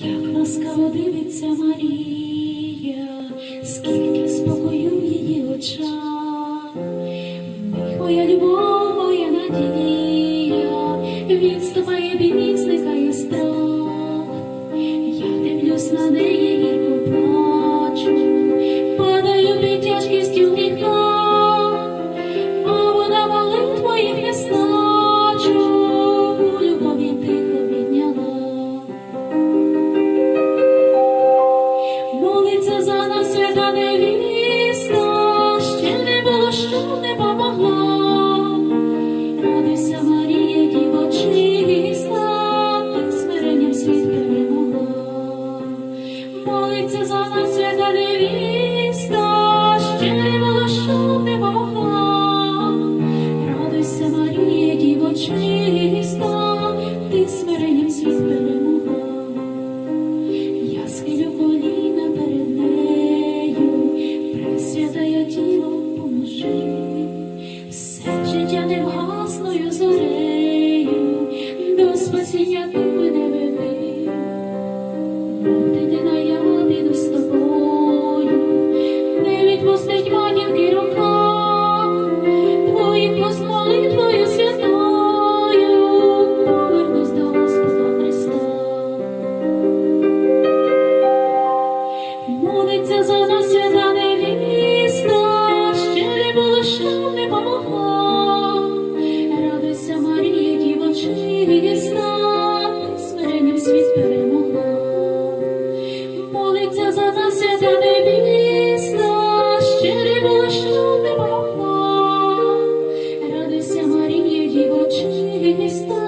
Як ласкаво дивиться Марія, скільки спокою в її очах, моя любов, моя надія, відступає біль, зникає страх. Я дивлюсь на неї Молиться за нас свята невіста, не було, що не помогла. Радуйся, Марія, дівочиста, ти смиренням світ перемогла. Я схилю коліна перед нею, пресвятая тіло поможи, все життя невгасною зорею, до спасіння ти мене веди. Дитина, я з тобою, не відпустить матінки рука, твоїх молитвою святою, повернусь до Господа Христа, молиться за нас свята невіста, ще не було, що не помогла, радуйся Марія дівочиста, смиренням світ. свята небісна, щири не могла, радуйся Марія, дівочиста,